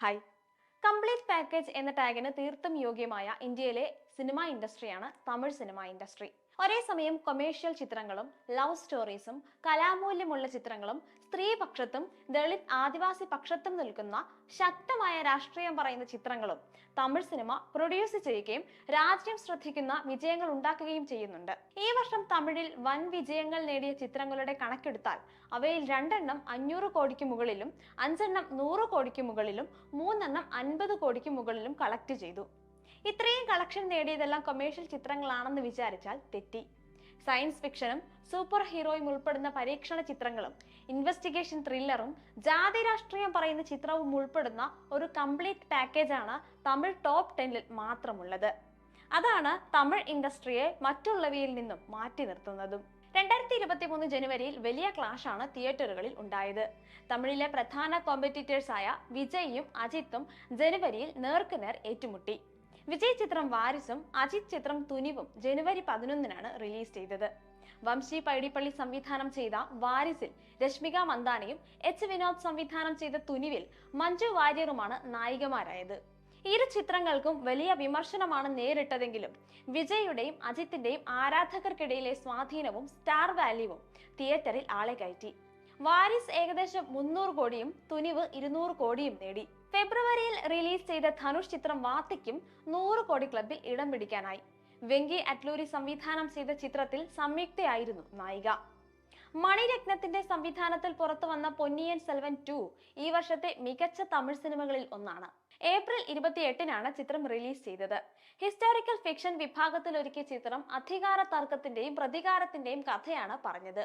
Hi complete package എന്ന ടാഗിന് തീർത്തും യോഗ്യമായ ഇന്ത്യയിലെ സിനിമ ഇൻഡസ്ട്രിയാണ് തമിഴ് സിനിമ ഇൻഡസ്ട്രി ഒരേ സമയം കൊമേഴ്ഷ്യൽ ചിത്രങ്ങളും ലവ് സ്റ്റോറീസും കലാമൂല്യമുള്ള ചിത്രങ്ങളും സ്ത്രീപക്ഷത്തും ദളിത് ആദിവാസി പക്ഷത്തും നിൽക്കുന്ന ശക്തമായ രാഷ്ട്രീയം പറയുന്ന ചിത്രങ്ങളും തമിഴ് സിനിമ പ്രൊഡ്യൂസ് ചെയ്യുകയും രാജ്യം ശ്രദ്ധിക്കുന്ന വിജയങ്ങൾ ഉണ്ടാക്കുകയും ചെയ്യുന്നുണ്ട്. ഈ വർഷം തമിഴിൽ വൻ വിജയങ്ങൾ നേടിയ ചിത്രങ്ങളുടെ കണക്കെടുത്താൽ അവയിൽ രണ്ടെണ്ണം അഞ്ഞൂറ് കോടിക്ക് മുകളിലും അഞ്ചെണ്ണം നൂറ് കോടിക്ക് മുകളിലും മൂന്നെണ്ണം അൻപത് കോടിക്ക് മുകളിലും കളക്ട് ചെയ്തു. ഇത്രയും കളക്ഷൻ നേടിയതെല്ലാം കൊമേഴ്ഷ്യൽ ചിത്രങ്ങളാണെന്ന് വിചാരിച്ചാൽ തെറ്റി. സയൻസ് ഫിക്ഷനും സൂപ്പർ ഹീറോയും ഉൾപ്പെടുന്ന പരീക്ഷണ ചിത്രങ്ങളും ഇൻവെസ്റ്റിഗേഷൻ ത്രില്ലറും ജാതി രാഷ്ട്രീയം പറയുന്ന ചിത്രവും ഉൾപ്പെടുന്ന ഒരു കംപ്ലീറ്റ് പാക്കേജാണ് തമിഴ് ടോപ്പ് ടെന്നിൽ മാത്രമുള്ളത്. അതാണ് തമിഴ് ഇൻഡസ്ട്രിയെ മറ്റുള്ളവയിൽ നിന്നും മാറ്റി നിർത്തുന്നതും. രണ്ടായിരത്തി ഇരുപത്തി മൂന്ന് ജനുവരിയിൽ വലിയ ക്ലാഷാണ് തിയേറ്ററുകളിൽ ഉണ്ടായത്. തമിഴിലെ പ്രധാന കോമ്പറ്റീറ്റേഴ്സായ വിജയും അജിത്തും ജനുവരിയിൽ നേർക്കുനേർ ഏറ്റുമുട്ടി. വിജയ് ചിത്രം വാരിസും അജിത് ചിത്രം തുനിവും ജനുവരി പതിനൊന്നിനാണ് റിലീസ് ചെയ്തത്. വംശി പൈടിപ്പള്ളി സംവിധാനം ചെയ്ത വാരിസിൽ രശ്മിക മന്ദാനയും എച്ച് വിനോദ് സംവിധാനം ചെയ്ത തുനിവിൽ മഞ്ജു വാര്യറുമാണ് നായികമാരായത്. ഇരു ചിത്രങ്ങൾക്കും വലിയ വിമർശനമാണ് നേരിട്ടതെങ്കിലും വിജയുടെയും അജിത്തിന്റെയും ആരാധകർക്കിടയിലെ സ്വാധീനവും സ്റ്റാർ വാല്യുവും തിയേറ്ററിൽ ആളെ കയറ്റി. വാരിസ് ഏകദേശം മുന്നൂറ് കോടിയും തുനിവ് ഇരുന്നൂറ് കോടിയും നേടി. ഫെബ്രുവരിയിൽ റിലീസ് ചെയ്ത ധനുഷ് ചിത്രം വാത്തിക്കും നൂറ് കോടി ക്ലബിൽ ഇടം പിടിക്കാനായി. വെങ്കി അറ്റ്ലൂരി സംവിധാനം ചെയ്ത ചിത്രത്തിൽ സംയുക്തയായിരുന്നു നായിക. മണിരത്നത്തിന്റെ സംവിധാനത്തിൽ പുറത്തു വന്ന പൊന്നിയൻ സെൽവൻ ടു ഈ വർഷത്തെ മികച്ച തമിഴ് സിനിമകളിൽ ഒന്നാണ്. ഏപ്രിൽ ഇരുപത്തിയെട്ടിനാണ് ചിത്രം റിലീസ് ചെയ്തത്. ഹിസ്റ്റോറിക്കൽ ഫിക്ഷൻ വിഭാഗത്തിൽ ഒരുക്കിയ ചിത്രം അധികാര തർക്കത്തിന്റെയും പ്രതികാരത്തിന്റെയും കഥയാണ് പറഞ്ഞത്.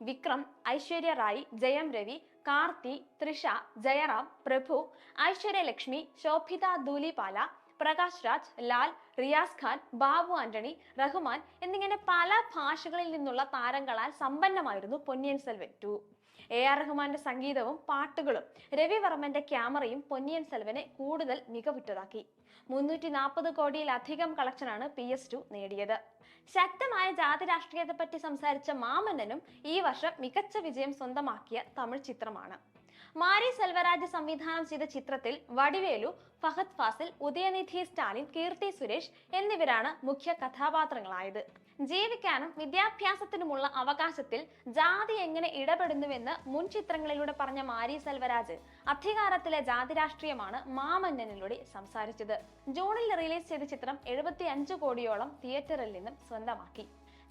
വിക്രം ഐശ്വര്യ റായ് ജയം രവി കാർത്തി തൃഷ ജയറാം പ്രഭു ഐശ്വര്യ ലക്ഷ്മി ശോഭിത ദൂലിപാല പ്രകാശ് രാജ് ലാൽ റിയാസ് ഖാൻ ബാബു ആന്റണി റഹ്മാൻ എന്നിങ്ങനെ പല ഭാഷകളിൽ നിന്നുള്ള താരങ്ങളാൽ സമ്പന്നമായിരുന്നു Ponniyin Selvan two. A R റഹ്മാന്റെ സംഗീതവും പാട്ടുകളും രവിവർമ്മന്റെ ക്യാമറയും പൊന്നിയൻ സെൽവനെ കൂടുതൽ മികവുറ്റതാക്കി. മുന്നൂറ്റി നാൽപ്പത് കോടിയിലധികം കളക്ഷനാണ് പി എസ് ടു നേടിയത്. ശക്തമായ ജാതി രാഷ്ട്രീയത്തെ പറ്റി സംസാരിച്ച മാമന്നനും ഈ വർഷം മികച്ച വിജയം സ്വന്തമാക്കിയ തമിഴ് ചിത്രമാണ്. മാരി സെൽവരാജ് സംവിധാനം ചെയ്ത ചിത്രത്തിൽ വടിവേലു ഫഹദ് ഫാസിൽ ഉദയനിധി സ്റ്റാലിൻ കീർത്തി സുരേഷ് എന്നിവരാണ് മുഖ്യ കഥാപാത്രങ്ങളായത്. ജീവിക്കാനും വിദ്യാഭ്യാസത്തിനുമുള്ള അവകാശത്തിൽ ജാതി എങ്ങനെ ഇടപെടുന്നുവെന്ന് മുൻ ചിത്രങ്ങളിലൂടെ പറഞ്ഞ മാരി സെൽവരാജ് അധികാരത്തിലെ ജാതി രാഷ്ട്രീയമാണ് മാമന്നനിലൂടെ സംസാരിച്ചത്. ജൂണിൽ റിലീസ് ചെയ്ത ചിത്രം എഴുപത്തി അഞ്ച് കോടിയോളം തിയേറ്ററിൽ നിന്നും സ്വന്തമാക്കി.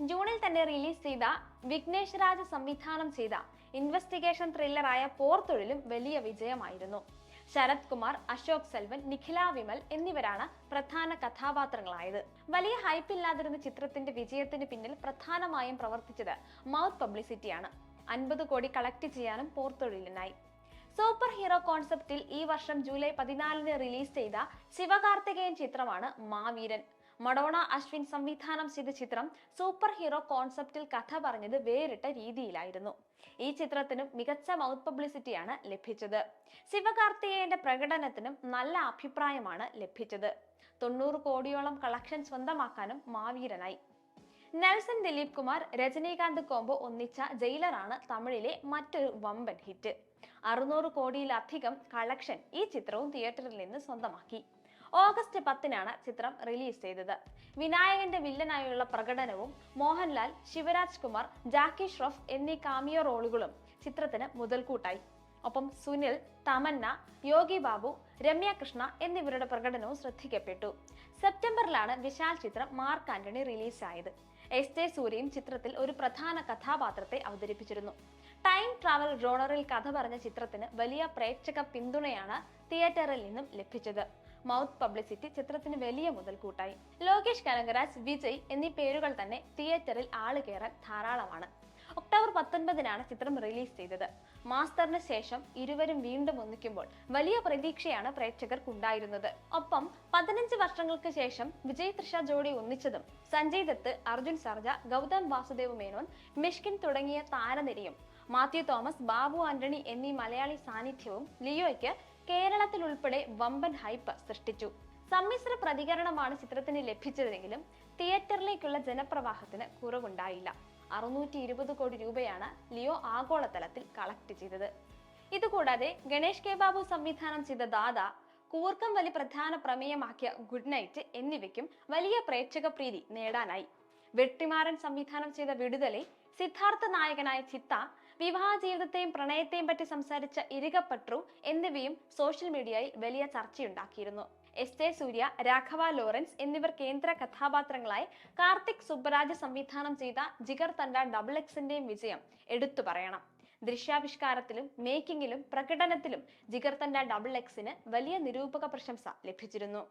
ജൂണിൽ തന്നെ റിലീസ് ചെയ്ത വിഘ്നേഷ് രാജ് സംവിധാനം ചെയ്ത ഇൻവെസ്റ്റിഗേഷൻ ത്രില്ലറായ പോർത്തൊഴിലും വലിയ വിജയമായിരുന്നു. ശരത് കുമാർ അശോക് സെൽവൻ നിഖില വിമൽ എന്നിവരാണ് പ്രധാന കഥാപാത്രങ്ങളായത്. വലിയ ഹൈപ്പ് ഹൈപ്പില്ലാതിരുന്ന ചിത്രത്തിന്റെ വിജയത്തിന് പിന്നിൽ പ്രധാനമായും പ്രവർത്തിച്ചത് മൗത്ത് പബ്ലിസിറ്റിയാണ്. അൻപത് കോടി കളക്ട് ചെയ്യാനും പോർത്തൊഴിലിനായി. സൂപ്പർ ഹീറോ കോൺസെപ്റ്റിൽ ഈ വർഷം ജൂലൈ പതിനാലിന് റിലീസ് ചെയ്ത ശിവകാർത്തികേയൻ ചിത്രമാണ് മാവീരൻ. മഡോണ അശ്വിൻ സംവിധാനം ചെയ്ത ചിത്രം സൂപ്പർ ഹീറോ കോൺസെപ്റ്റിൽ കഥ പറഞ്ഞത് വേറിട്ട രീതിയിലായിരുന്നു. ഈ ചിത്രത്തിനും മികച്ച മൗത്ത് പബ്ലിസിറ്റിയാണ് ലഭിച്ചത്. ശിവകാർത്തികേയന്റെ പ്രകടനത്തിനും നല്ല അഭിപ്രായമാണ് ലഭിച്ചത്. തൊണ്ണൂറ് കോടിയോളം കളക്ഷൻ സ്വന്തമാക്കാനും മാവീരനായി. നെൽസൺ ദിലീപ് കുമാർ രജനീകാന്ത് കോംബോ ഒന്നിച്ച ജയിലറാണ് തമിഴിലെ മറ്റൊരു വമ്പൻ ഹിറ്റ്. അറുന്നൂറ് കോടിയിലധികം കളക്ഷൻ ഈ ചിത്രവും തിയേറ്ററിൽ നിന്ന് സ്വന്തമാക്കി. ഓഗസ്റ്റ് പത്തിനാണ് ചിത്രം റിലീസ് ചെയ്തത്. വിനായകന്റെ വില്ലനായുള്ള പ്രകടനവും മോഹൻലാൽ ശിവരാജ് കുമാർ ജാക്കി ഷ്രോഫ് എന്നീ കാമിയോ റോളുകളും ചിത്രത്തിന് മുതൽക്കൂട്ടായി. ഒപ്പം സുനിൽ തമന്ന യോഗി ബാബു രമ്യ കൃഷ്ണ എന്നിവരുടെ പ്രകടനവും ശ്രദ്ധിക്കപ്പെട്ടു. സെപ്റ്റംബറിലാണ് വിശാൽ ചിത്രം മാർക്ക് ആന്റണി റിലീസായത്. എസ് ജെ സൂര്യയും ചിത്രത്തിൽ ഒരു പ്രധാന കഥാപാത്രത്തെ അവതരിപ്പിച്ചിരുന്നു. ടൈം ട്രാവൽ ജോണറിൽ കഥ പറഞ്ഞ ചിത്രത്തിന് വലിയ പ്രേക്ഷക പിന്തുണയാണ് തിയേറ്ററിൽ നിന്നും ലഭിച്ചത്. മൗത്ത് പബ്ലിസിറ്റി ചിത്രത്തിന് വലിയ മുതൽക്കൂട്ടായി. ലോകേഷ് കനകരാജ് വിജയ് എന്നീ പേരുകൾ തന്നെ തിയേറ്ററിൽ ആൾ കയറാൻ ധാരാളമാണ്. ഒക്ടോബർ പത്തൊൻപതിനാണ് ചിത്രം റിലീസ് ചെയ്തത്. മാസ്റ്ററിന് ശേഷം ഇരുവരും വീണ്ടും ഒന്നിക്കുമ്പോൾ വലിയ പ്രതീക്ഷയാണ് പ്രേക്ഷകർക്കുണ്ടായിരുന്നത്. ഒപ്പം പതിനഞ്ച് വർഷങ്ങൾക്ക് ശേഷം വിജയ് തൃഷ ജോഡി ഒന്നിച്ചതും സഞ്ജയ് ദത്ത് അർജുൻ സർജ ഗൗതം വാസുദേവ് മേനോൻ മിഷ്കിൻ തുടങ്ങിയ താരനിരയും മാത്യു തോമസ് ബാബു ആന്റണി എന്നീ മലയാളി സാന്നിധ്യവും ലിയോയ്ക്ക് കേരളത്തിൽ ഉൾപ്പെടെ വമ്പൻ ഹൈപ്പ് സൃഷ്ടിച്ചു. സമ്മിശ്ര പ്രതികരണമാണ് ചിത്രത്തിന് ലഭിച്ചതെങ്കിലും തിയേറ്ററിലേക്കുള്ള ജനപ്രവാഹത്തിന് കുറവുണ്ടായില്ല. അറുന്നൂറ്റി ഇരുപത് കോടി രൂപയാണ് ലിയോ ആഗോളതലത്തിൽ കളക്ട് ചെയ്തത്. ഇതുകൂടാതെ ഗണേഷ് കെ ബാബു സംവിധാനം ചെയ്ത ദാദ കൂർക്കം വലി പ്രധാന പ്രമേയമാക്കിയ ഗുഡ് നൈറ്റ് എന്നിവയ്ക്കും വലിയ പ്രേക്ഷക പ്രീതി നേടാനായി. വെട്ടിമാറൻ സംവിധാനം ചെയ്ത വിടുതലെ സിദ്ധാർത്ഥ നായകനായ ചിത്ത വിവാഹ ജീവിതത്തെയും പ്രണയത്തെയും പറ്റി സംസാരിച്ച ഇരികപ്പട്രു എന്നിവയും സോഷ്യൽ മീഡിയയിൽ വലിയ ചർച്ചയുണ്ടാക്കിയിരുന്നു. എസ് ജെ സൂര്യ രാഘവ ലോറൻസ് എന്നിവർ കേന്ദ്ര കഥാപാത്രങ്ങളായി കാർത്തിക് സുബ്ബരാജ് സംവിധാനം ചെയ്ത ജിഗർ തണ്ട ഡബിൾ എക്സിന്റെയും വിജയം എടുത്തു പറയണം. ദൃശ്യാവിഷ്കാരത്തിലും മേക്കിങ്ങിലും പ്രകടനത്തിലും ജിഗർ തണ്ട ഡബിൾ എക്സിന് വലിയ നിരൂപക പ്രശംസ ലഭിച്ചിരുന്നു.